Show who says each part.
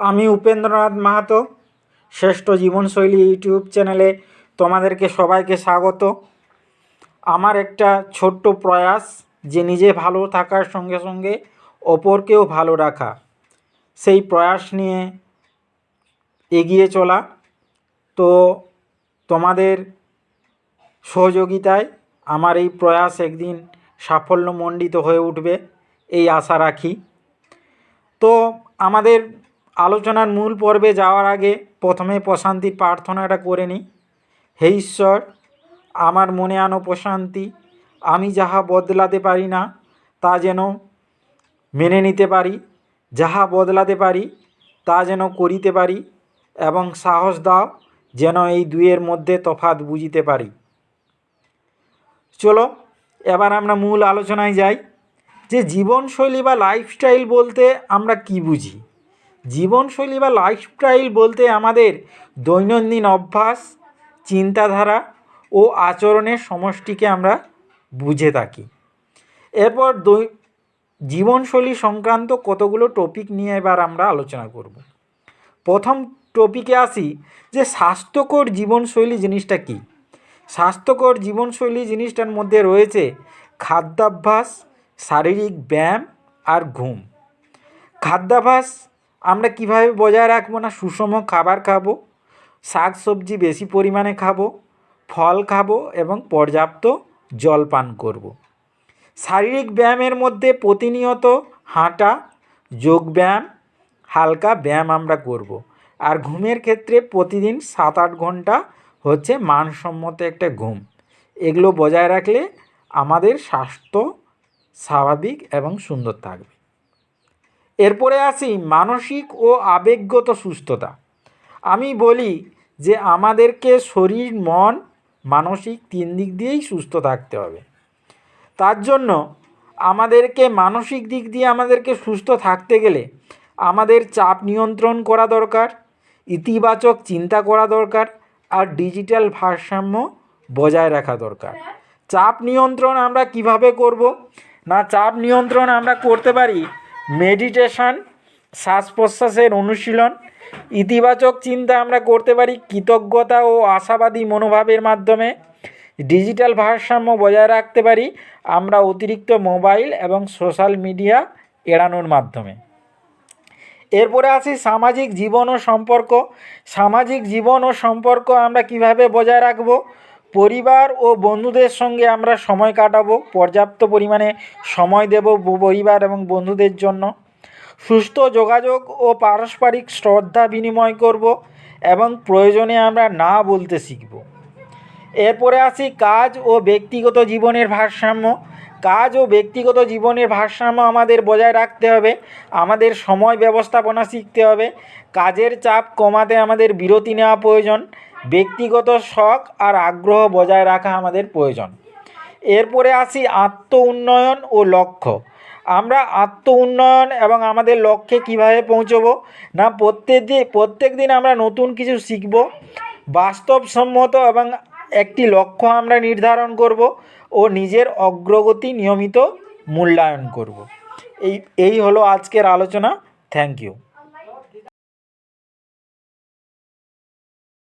Speaker 1: আমি উপেন্দ্রনাথ মাহাতো, শ্রেষ্ঠ জীবনশৈলী ইউটিউব চ্যানেলে তোমাদেরকে সবাইকে স্বাগত। আমার একটা ছোট্ট প্রয়াস, যে নিজে ভালো থাকার সঙ্গে সঙ্গে অপরকেও ভালো রাখা। সেই প্রয়াস নিয়ে এগিয়ে চলা। তো তোমাদের সহযোগিতায় আমার এই প্রয়াস একদিন সাফল্যমণ্ডিত হয়ে উঠবে, এই আশা রাখি। তো আমাদের আলোচনার মূল পর্বে যাওয়ার আগে প্রথমে প্রশান্তির প্রার্থনাটা করে নিই। হে ঈশ্বর, আমার মনে আনো প্রশান্তি। আমি যাহা বদলাতে পারি না, তা যেন মেনে নিতে পারি। যাহা বদলাতে পারি, তা যেন করিতে পারি এবং সাহস দাও যেন এই দুইয়ের মধ্যে তফাৎ বুঝিতে পারি। চলো, এবার আমরা মূল আলোচনায় যাই। যে জীবনশৈলী বা লাইফস্টাইল বলতে আমরা কি বুঝি? জীবনশৈলী বা লাইফস্টাইল বলতে আমাদের দৈনন্দিন অভ্যাস, চিন্তাধারা ও আচরণের সমষ্টিকে আমরা বুঝে থাকি। এরপর দৈ, জীবনশৈলী সংক্রান্ত কতগুলো টপিক নিয়ে এবার আমরা আলোচনা করব। প্রথম টপিকে আসি যে স্বাস্থ্যকর জীবনশৈলী জিনিসটা কী? স্বাস্থ্যকর জীবনশৈলী জিনিসটার মধ্যে রয়েছে খাদ্যাভ্যাস, শারীরিক ব্যায়াম আর ঘুম। খাদ্যাভ্যাস আমরা কীভাবে বজায় রাখব না? সুষম খাবার খাব, শাক সবজি বেশি পরিমাণে খাব, ফল খাব এবং পর্যাপ্ত জল পান করব। শারীরিক ব্যায়ামের মধ্যে প্রতিনিয়ত হাঁটা যোগব্যায়াম হালকা ব্যায়াম আমরা করব। আর ঘুমের ক্ষেত্রে প্রতিদিন সাত আট ঘণ্টা হচ্ছে মানসম্মত একটা ঘুম। এগুলো বজায় রাখলে আমাদের স্বাস্থ্য স্বাভাবিক এবং সুন্দর থাকবে। এরপরে আসি মানসিক ও আবেগগত সুস্থতা। আমি বলি যে আমাদেরকে শরীর, মন, মানসিক তিন দিক দিয়েই সুস্থ থাকতে হবে। তার জন্য আমাদেরকে মানসিক দিক দিয়ে আমাদেরকে সুস্থ থাকতে গেলে আমাদের চাপ নিয়ন্ত্রণ করা দরকার, ইতিবাচক চিন্তা করা দরকার, আর ডিজিটাল ভারসাম্য বজায় রাখা দরকার। চাপ নিয়ন্ত্রণ আমরা কীভাবে করব? না চাপ নিয়ন্ত্রণ আমরা করতে পারি? মেডিটেশন শ্বাস প্রশ্বাসের অনুশীলন, ইতিবাচক চিন্তা আমরা করতে পারি কৃতজ্ঞতা ও আশাবাদী মনোভাবের মাধ্যমে। ডিজিটাল ভারসাম্য বজায় রাখতে পারি আমরা অতিরিক্ত মোবাইল এবং সোশ্যাল মিডিয়া এড়ানোর মাধ্যমে। এরপরে আসি সামাজিক জীবন ও সম্পর্ক। সামাজিক জীবন ও সম্পর্ক আমরা কীভাবে বজায় রাখব? পরিবার ও বন্ধুদের সঙ্গে আমরা সময় কাটাবো, পর্যাপ্ত পরিমাণে সময় দেব পরিবার এবং বন্ধুদের জন্য। সুস্থ যোগাযোগ ও পারস্পরিক শ্রদ্ধা বিনিময় করব এবং প্রয়োজনে আমরা না বলতে শিখব। এরপরে আসি কাজ ও ব্যক্তিগত জীবনের ভারসাম্য। কাজ ও ব্যক্তিগত জীবনের ভারসাম্য আমাদের বজায় রাখতে হবে, আমাদের সময় ব্যবস্থাপনা শিখতে হবে, কাজের চাপ কমাতে আমাদের বিরতি নেওয়া প্রয়োজন, ব্যক্তিগত শখ আর আগ্রহ বজায় রাখা আমাদের প্রয়োজন। এরপরে আসি আত্ম উন্নয়ন ও লক্ষ্য। আমরা আত্ম উন্নয়ন এবং আমাদের লক্ষ্যে কীভাবে পৌঁছবো না প্রত্যেক দিন প্রত্যেক দিন আমরা নতুন কিছু শিখব, বাস্তবসম্মত এবং একটি লক্ষ্য আমরা নির্ধারণ করব ও নিজের অগ্রগতি নিয়মিত মূল্যায়ন করব। এই এই হলো আজকের আলোচনা। Thank you